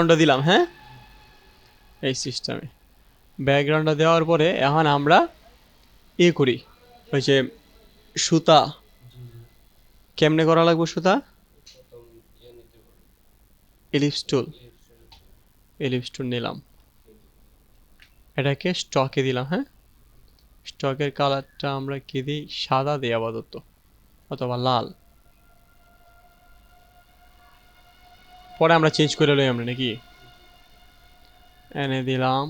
ব্যাকগ্রাউন্ডটা দিলাম হ্যাঁ? এই সিস্টেমে ব্যাকগ্রাউন্ডটা দেওয়ার পরে এখন আমরা ইয়ে করি। ওই যে সুতা। কেমনে করা লাগবে সুতা? এলিপস টুল এলিপস টুল নিলাম। এটাকে স্টকে দিলাম হ্যাঁ? স্টকের কালারটা আমরা কি দিই? সাদা দিই আপাতত, অথবা লাল। পরে আমরা চেঞ্জ করে লই আমরা, নাকি? এনে দিলাম।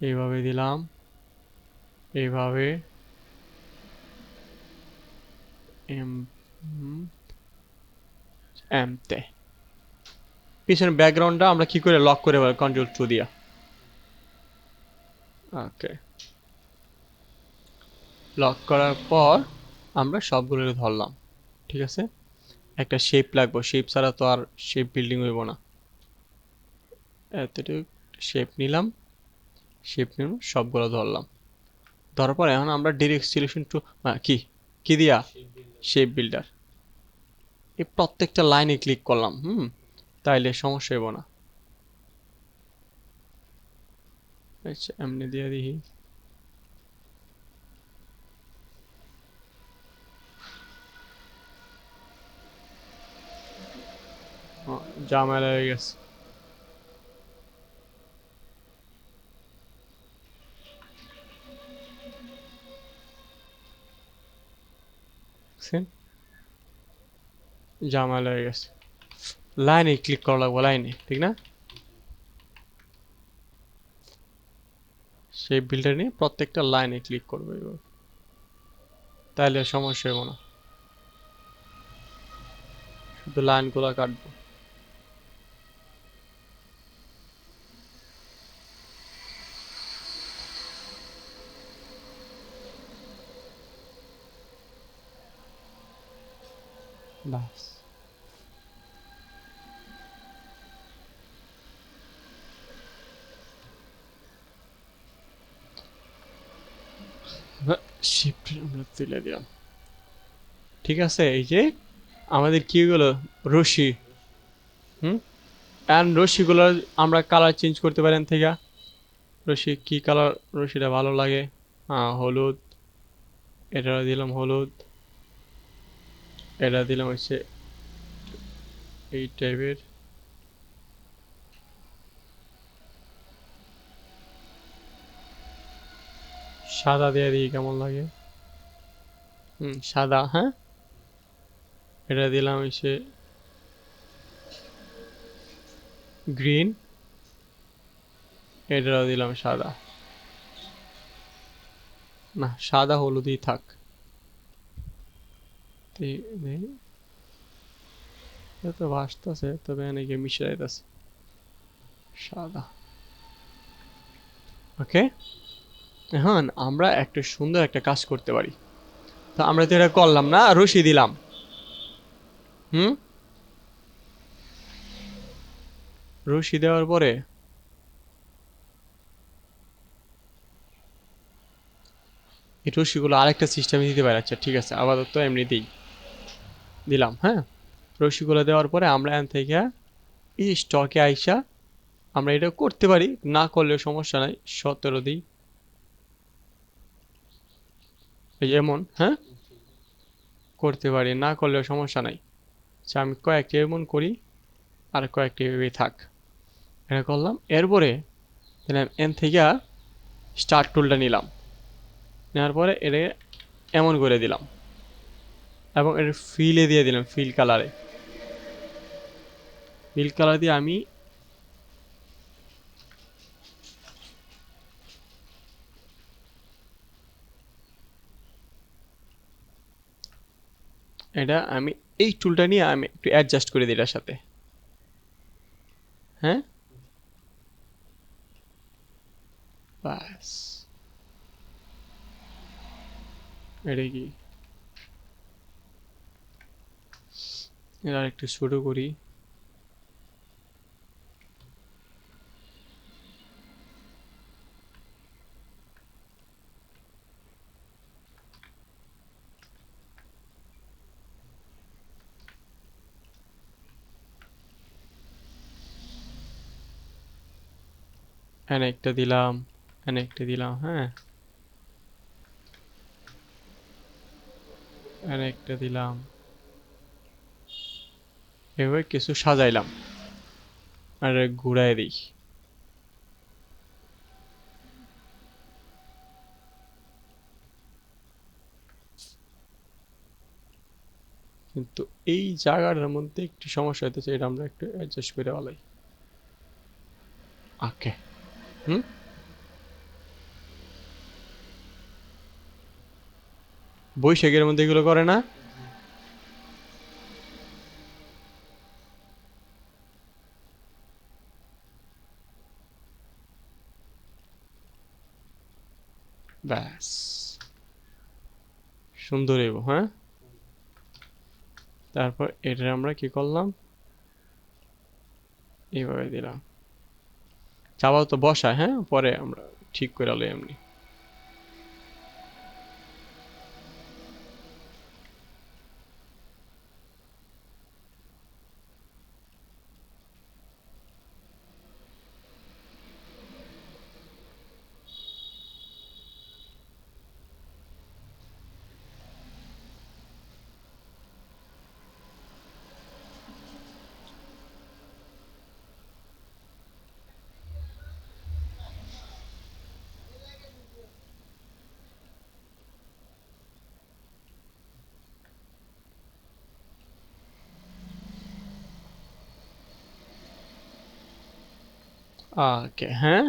এইভাবে দিলাম। এইভাবে। এমতে। পিছনের ব্যাকগ্রাউন্ডটা আমরা কি করে লক করে কন্ট্রোল টু দিয়া? ওকে লক করার পর আমরা সবগুলো ধরলাম। ঠিক আছে? একটা শেপ লাগবো। শেপ ছাড়া তো আর শেপ বিল্ডিং হইব না। এতটুকু শেপ নিলাম। শেপ নিলাম সবগুলো ধরলাম। ধরার পর এখন আমরা ডিরেক্ট সিলেকশন টু কি? কি দিয়া? শেপ বিল্ডার এই প্রত্যেকটা লাইনে ক্লিক করলাম, হুম? তাইলে সমস্যা হইব না। আচ্ছা এমনি দিয়ে দিই ঝামেলা হয়ে গেছে। দেখছেন? ঝামেলা হয়ে গেছে। লাইনে ক্লিক করা লাগবে লাইনে ঠিক না? সেই বিল্ডার নিয়ে প্রত্যেকটা লাইনে ক্লিক করবে এবার। তাহলে সমস্যা হবে না। শুধু লাইনগুলো কাটবো। বাস। ঠিক আছে, এই যে আমাদের কি গুলো রশি। হুম? অ্যান্ড রশিগুলো আমরা কালার চেঞ্জ করতে পারেন থেকে। রশি, কি কালার রশিটা ভালো লাগে। হ্যাঁ হলুদ। এটা দিলাম হলুদ। এটা দিলাম হচ্ছে এই টাইপের সাদা দিয়ে দিই কেমন লাগে? হুম সাদা হ্যাঁ? এটা দিলাম হচ্ছে গ্রিন। এটাও দিলাম সাদা। না সাদা হলুদই থাক। তে- দেই। এটা ভাসতেছে তবে অনেকে মিশে যাইতেছে সাদা ওকে এখন আমরা একটা সুন্দর একটা কাজ করতে পারি। তো আমরা তো এটা করলাম না, রশি দিলাম। হুম? রশি দেওয়ার পরে এই রশিগুলো আরেকটা সিস্টেমে দিতে পারি আচ্ছা ঠিক আছে? আপাতত এমনিতেই। দিলাম হ্যাঁ? রশিগুলো দেওয়ার পরে আমরা এখান থেকে এই স্টকে আইসা আমরা এটা করতে পারি, না করলেও সমস্যা নাই, সতেরো দিই। এমন হ্যাঁ? করতে পারি, না করলেও সমস্যা নাই। আচ্ছা আমি কয়েকটি এমন করি, আর কয়েকটি এভাবেই থাক। এটা করলাম, এরপরে দিলাম এন থেকে স্টার্ট টুলটা নিলাম। নেওয়ার পরে এটা এমন করে দিলাম। এবং এর ফিলে দিয়ে দিলাম ফিল কালারে ফিল কালার দিয়ে আমি এটা আমি, এই টুলটা নিয়ে আমি একটু অ্যাডজাস্ট করে দিই এটার সাথে। হ্যাঁ? বাস এটা কি? এর একটু ছোট করি। এনে একটা দিলাম এনে একটা দিলাম হ্যাঁ। এনে একটা দিলাম। এভাবে কিছু সাজাইলাম। আর ঘুরাই দিই। কিন্তু এই জায়গাটার মধ্যে একটু সমস্যা হইতেছে এটা আমরা একটু অ্যাডজাস্ট করে বলাই ওকে হুম? বৈশাখের মধ্যে এগুলো করে না? ব্যাস। সুন্দর এব হ্যাঁ? তারপর এটা আমরা কি করলাম? এইভাবে দিলাম। চাওয়া তো বসা হ্যাঁ? পরে আমরা ঠিক করে লই এমনি। ওকে হ্যাঁ?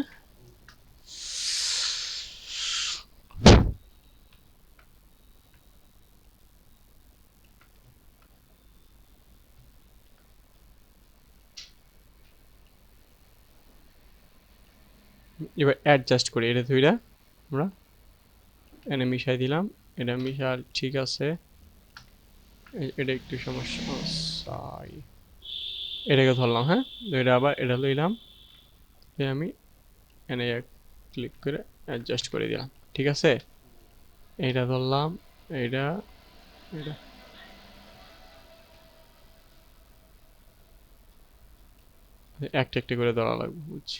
এবার অ্যাডজাস্ট করি, এটা দুইটা আমরা এনে মিশাই দিলাম। এটা মিশাল ঠিক আছে। এটা একটু সমস্যা সাই এটাকে ধরলাম হ্যাঁ? এটা আবার এটা লইলাম। আমি এনে ক্লিক করে অ্যাডজাস্ট করে দিলাম, ঠিক আছে? এইটা ধরলাম, এইটা এটা একটা একটা করে ধরা লাগবে, বুঝছি।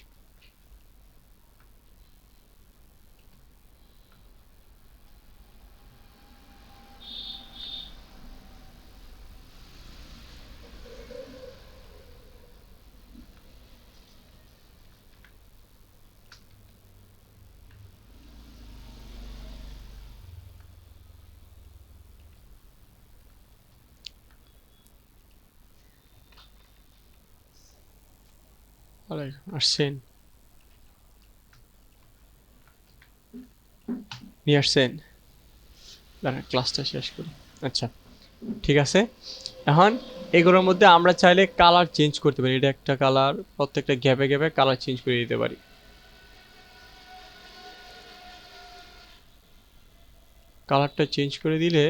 আরে আসছেন নিয়ে আসছেন দাঁড়া ক্লাসটা শেষ করি। আচ্ছা ঠিক আছে? এখন এগুলোর মধ্যে আমরা চাইলে কালার চেঞ্জ করতে পারি। এটা একটা কালার প্রত্যেকটা গ্যাপে গ্যাপে কালার চেঞ্জ করে দিতে পারি। কালারটা চেঞ্জ করে দিলে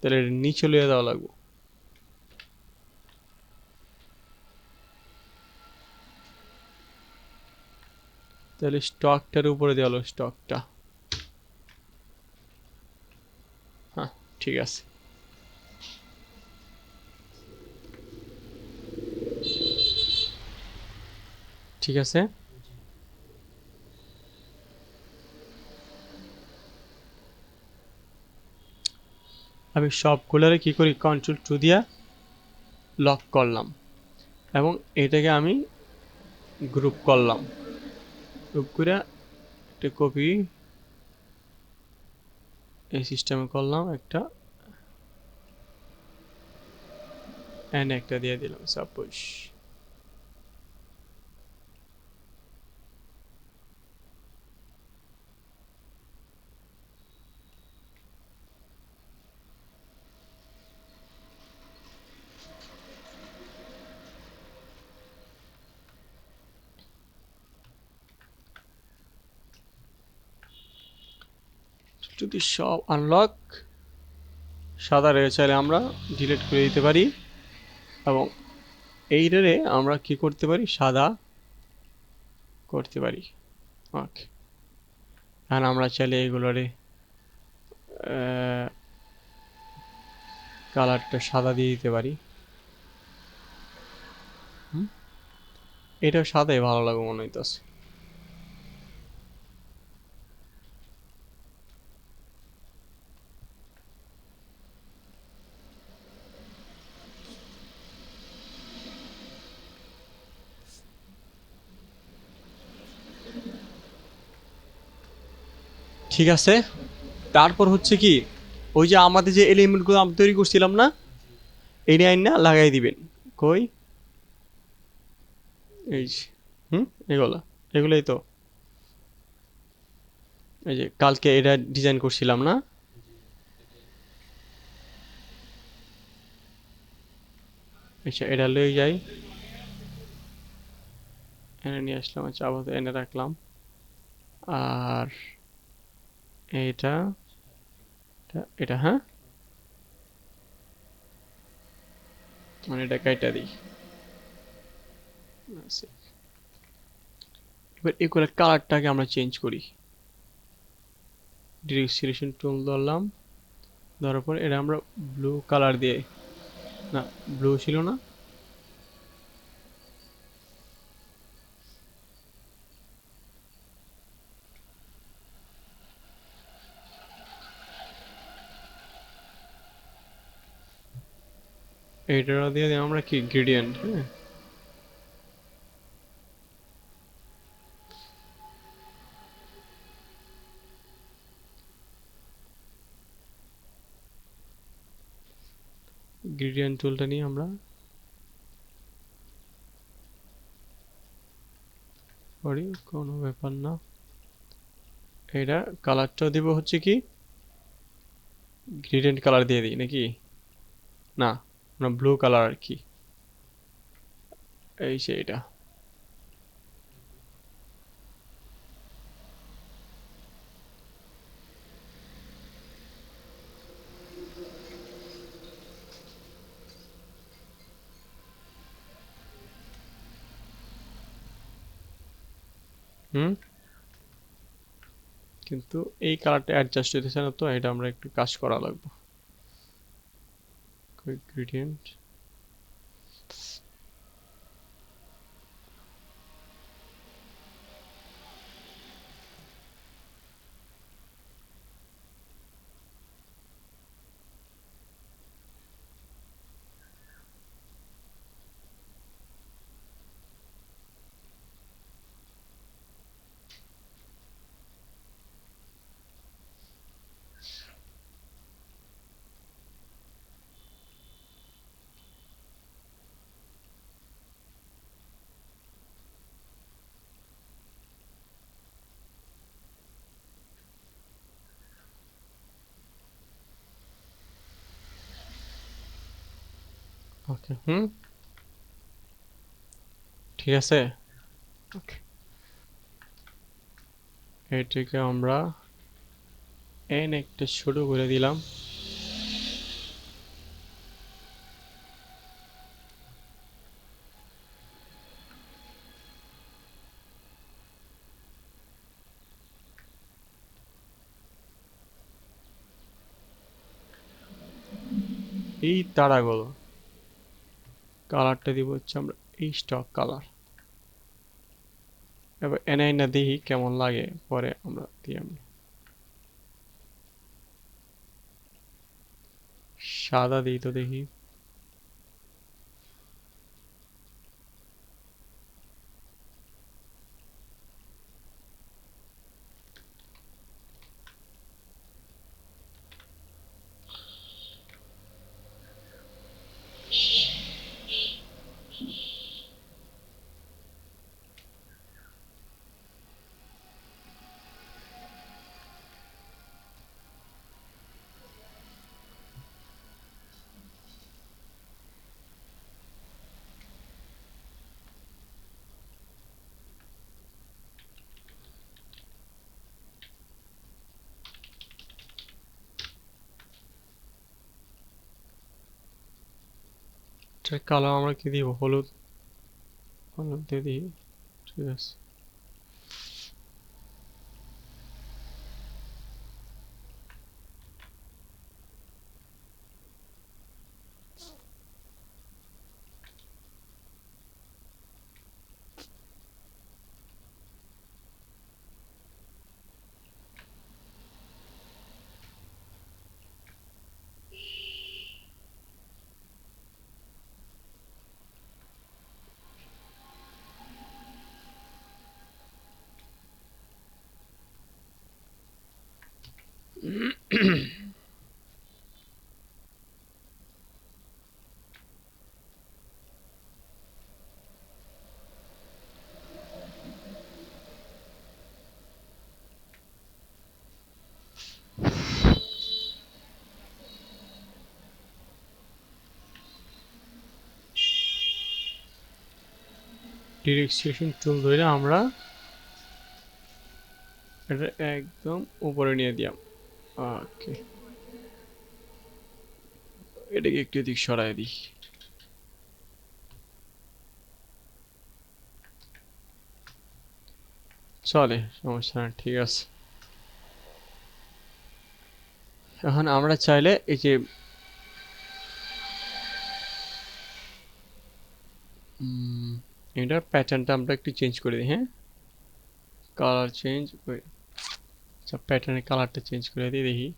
তাহলে এটা নিচে লিয়ে দেওয়া লাগবে। তাহলে স্টকটার উপরে দেওয়া হলো স্টকটা হ্যাঁ ঠিক আছে। ঠিক আছে? আমি সবগুলোরে কি করি কন্ট্রোল টু দিয়া লক করলাম। এবং এটাকে আমি গ্রুপ করলাম। গ্রুপ করে একটা কপি এই সিস্টেমে করলাম একটা অ্যান্ড একটা দিয়ে দিলাম সাপোজ যদি সব আনলক সাদা রেখে চাইলে আমরা ডিলিট করে দিতে পারি এবং এই রে আমরা কি করতে পারি? সাদা করতে পারি। ওকে আর আমরা চাইলে এগুলোরে কালারটা সাদা দিয়ে দিতে পারি? এটা সাদাই ভালো লাগে মনে হইতেছে। ঠিক আছে? তারপর হচ্ছে কি, ওই যে আমাদের যে এলিমেন্টগুলো আমি তৈরি করছিলাম না, এই আইন না লাগাই দিবেন। কই? এই হুম? এগুলো, এগুলোই তো। এই যে কালকে এটা ডিজাইন করছিলাম না? আচ্ছা এটা লয়ে যাই। এনে নিয়ে আসলাম আচ্ছা আবার এনে রাখলাম। আর এটা, এটা- হ্যাঁ? মানে এটা কাইটা দিই। এবার এগুলোর কালারটাকে আমরা চেঞ্জ করি। ডিরেক্ট টুল ধরলাম। ধরার পর এটা আমরা ব্লু কালার দিয়ে না ব্লু ছিল না। এইটা দিয়ে দিই আমরা কি গ্রেডিয়েন্ট হ্যাঁ? গ্রেডিয়েন্ট টুলটা নিয়ে আমরা করি, কোনো ব্যাপার না। এটা কালারটা দিব হচ্ছে কি? গ্রেডিয়েন্ট কালার দিয়ে দিই, নাকি? না। ব্লু কালার আর কি? এই যে এটা। হুম? কিন্তু এই কালারটা অ্যাডজাস্ট হইতেছে না তো, এটা আমরা একটু কাজ করা লাগবে। gradient. হুম? ঠিক আছে? এটিকে আমরা এন একটা শুরু করে দিলাম। এই তারাগুলো কালারটা দিব হচ্ছে আমরা এই স্টক কালার এবার এনআই না দেখি কেমন লাগে, পরে আমরা দিই আমি সাদা দিই তো দেখি। কালার আমরা কি দিব? হলুদ? হলুদ দিয়ে দিই। ঠিক আছে। ডিরেকশন টুল ধরে আমরা একদম উপরে নিয়ে দিলাম ওকে এটাকে একটু এদিক সরাই দিই। চলে, সমস্যা না ঠিক আছে। এখন আমরা চাইলে এই যে এটার প্যাটার্নটা আমরা একটু চেঞ্জ করে দিই হ্যাঁ? কালার চেঞ্জ আচ্ছা প্যাটার্নের কালারটা চেঞ্জ করে দিয়ে দেখি।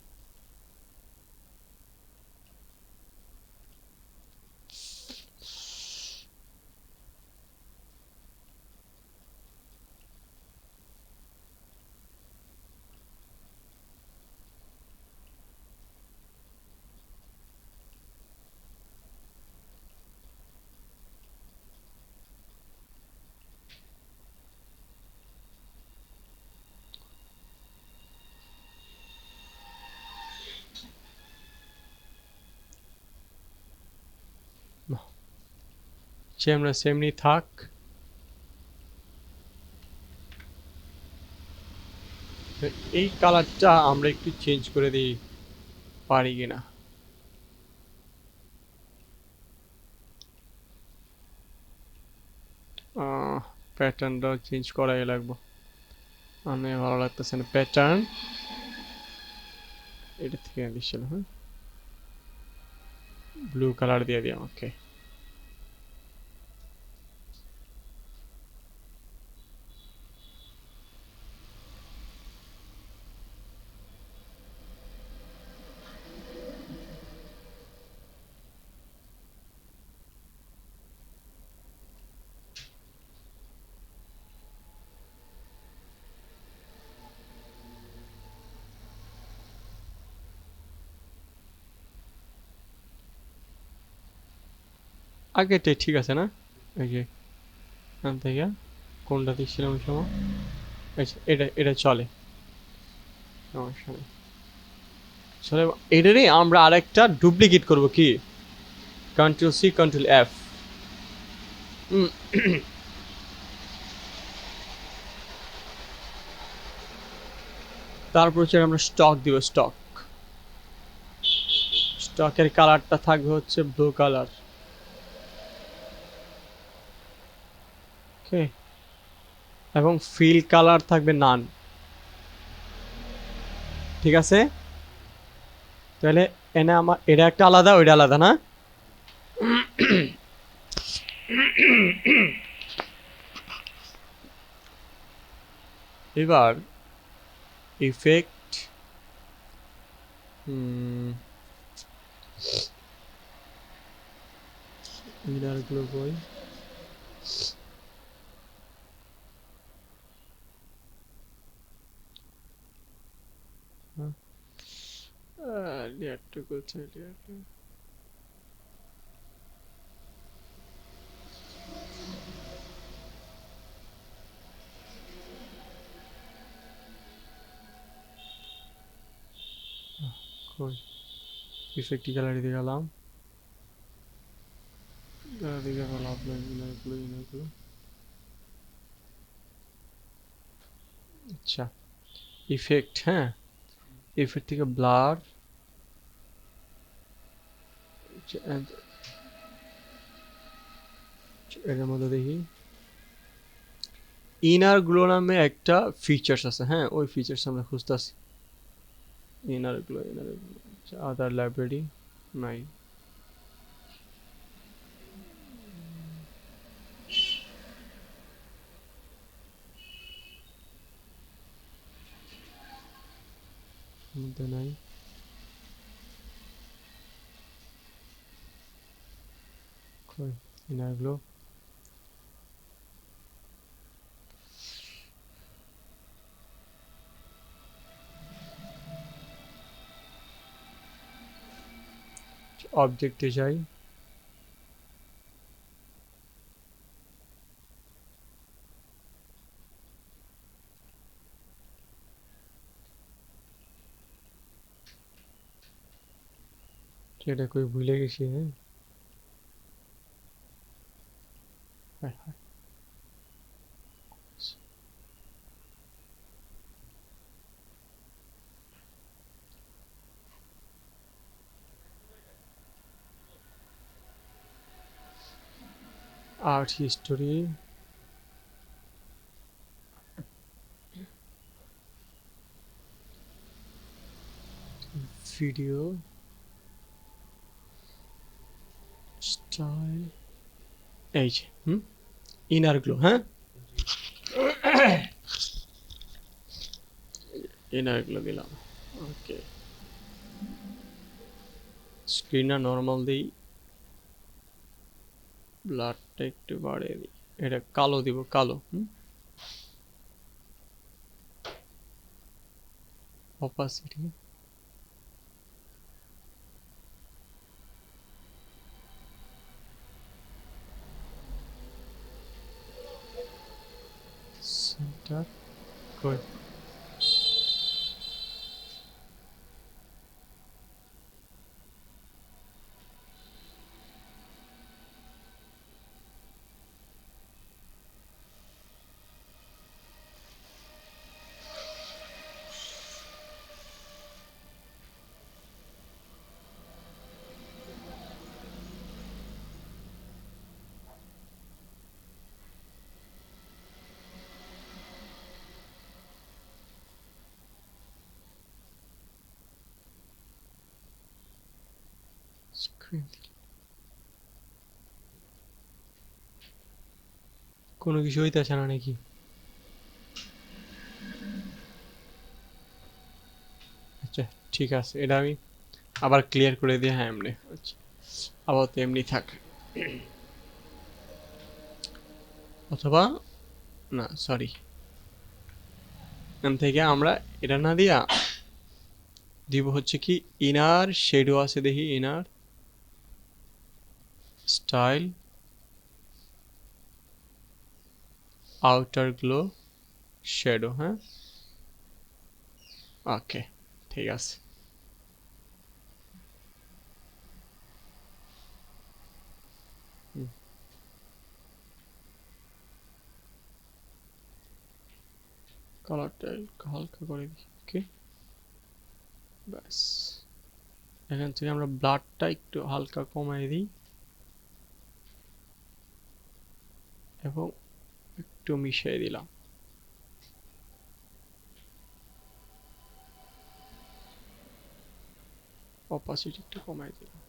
সে আমরা সেমনি থাক। এই কালারটা আমরা একটু চেঞ্জ করে দিই, পারি কিনা? প্যাটার্নটাও চেঞ্জ করাই লাগবো। আমি ভালো লাগতেছে না। প্যাটার্ন এটা থেকে দিচ্ছিল হ্যাঁ? ব্লু কালার দিয়ে দিই আমাকে আগেটাই ঠিক আছে না? এই যে থেকে কোনটা দিচ্ছিলাম ওই সময়? আচ্ছা এটা এটা চলে। সমস্যা নেই। চলে, এটারই আমরা আরেকটা ডুপ্লিকেট করব কি? কন্ট্রোল সি কন্ট্রোল এফ তারপর হচ্ছে আমরা স্টক দিব স্টক স্টকের কালারটা থাকবে হচ্ছে ব্লু কালার ওকে এবং ফিল কালার থাকবে নান ঠিক আছে? তাহলে এনে আমার, এটা একটা আলাদা, ওইটা আলাদা, না? এবার ইফেক্ট মিনারগুলো বই লেয়ারটা কোথায় লেয়ারটা কই ইফেক্টি গ্যালারি দিয়ে গেলাম গ্যালারি ইনারগুলো ইনারগুলো আচ্ছা ইফেক্ট হ্যাঁ ইফেক্ট থেকে ব্লার এর মধ্যে দেখি। ইনার গ্লো নামে একটা ফিচার্স আছে হ্যাঁ ওই ফিচার্স আমরা খুঁজতেছি। Inner glow inner other library নাই। নাই। কই ইনার গ্লো অবজেক্টে যাই এটা কই ভুলে গেছি হ্যাঁ Right. Heart. art history. Video. Style. এই যে, হুম? ইনার গ্লো হ্যাঁ? ইনার গ্লো দিলাম, ওকে। স্ক্রিনটা নর্মাল দিই। ব্লাডটা একটু বাড়িয়ে দিই। এটা কালো দিব, কালো, হুম? অপাসিটি কই কোনো কিছু হইতেছে না নাকি? আচ্ছা ঠিক আছে, এটা আমি আবার ক্লিয়ার করে দিই হ্যাঁ এমনি আচ্ছা আবার তো এমনি থাক। অথবা, না সরি এখান থেকে আমরা এটা না দিয়া দিব হচ্ছে কি ইনার শেডো আছে দেখি inner style, outer glow, shadow হ্যাঁ? ওকে, ঠিক আছে। কালারটা হালকা করে দিই ওকে? ব্যাস। এখান থেকে আমরা ব্লাডটা একটু হালকা কমাই দিই। এবং একটু মিশিয়ে দিলাম। অপাসিটি একটু কমাই দিলাম।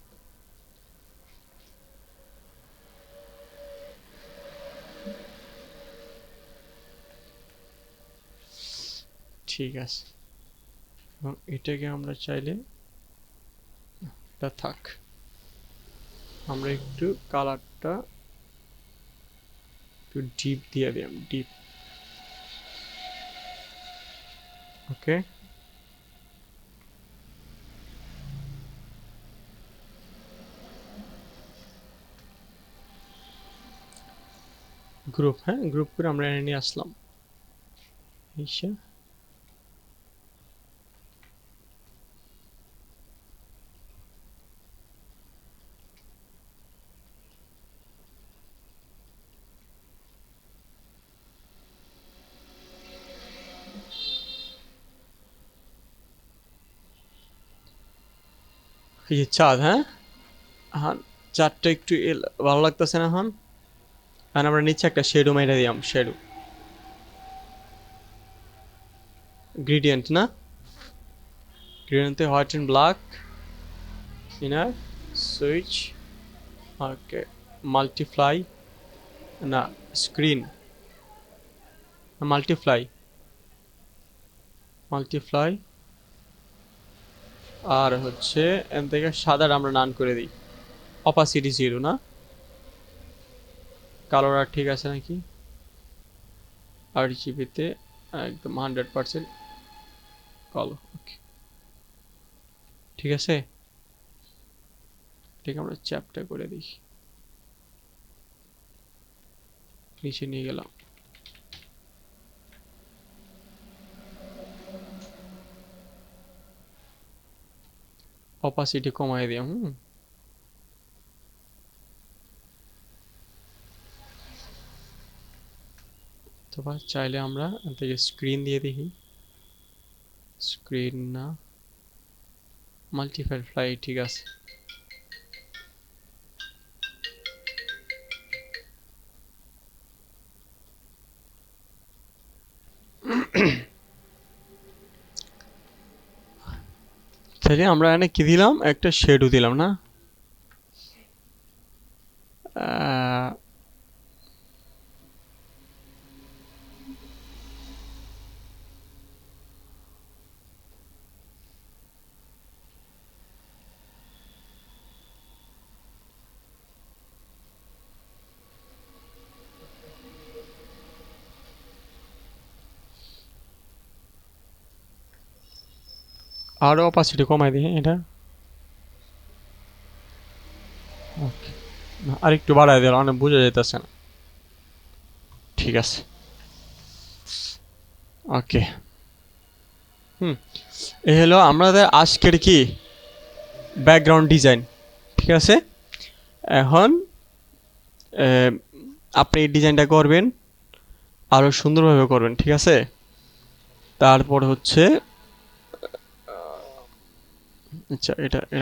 ঠিক আছে। এবং এটাকে আমরা চাইলে থাক। আমরা একটু কালারটা একটু ডিপ দিয়ে দিলাম ডিপ ওকে গ্রুপ হ্যাঁ? গ্রুপ করে আমরা এনে নিয়ে আসলাম। এইসা এই চাঁদ হ্যাঁ? হ্যাঁ চাঁদটা একটু ভালো লাগতেছে না এখন আর আমরা নিচে একটা শেডো মেরে দিলাম শেডো গ্রেডিয়েন্ট না? গ্রেডিয়েন্টে white and black inner switch okay multiply না স্ক্রিন মাল্টিপ্লাই মাল্টিপ্লাই আর হচ্ছে এম থেকে সাদার আমরা নান করে দিই। অপাসিটি জিরো, না? কালোর আর ঠিক আছে নাকি? আর জিবিতে একদম হান্ড্রেড পার্সেন্ট কালো, ওকে। ঠিক আছে? এটাকে আমরা চ্যাপটা করে দিই। নিচে নিয়ে গেলাম। অপাসিটি কমাই দিয়ে হুম অথবা চাইলে আমরা থেকে স্ক্রিন দিয়ে দেখি স্ক্রিন না মাল্টিফায়ার ফ্লাই ঠিক আছে তাহলে আমরা এখানে কি দিলাম? একটা শেডও দিলাম না? আরও অপাসিটি কমাই দিই, এটা। ওকে আরেকটু বাড়াই দিলাম, অনেক বোঝা যাইতেছে না। ঠিক আছে। ওকে হুম। এ হলো আমাদের আজকের কি? ব্যাকগ্রাউন্ড ডিজাইন ঠিক আছে? এখন আপনি এই ডিজাইনটা করবেন, আরও সুন্দরভাবে করবেন, ঠিক আছে? তারপর হচ্ছে আচ্ছা এটা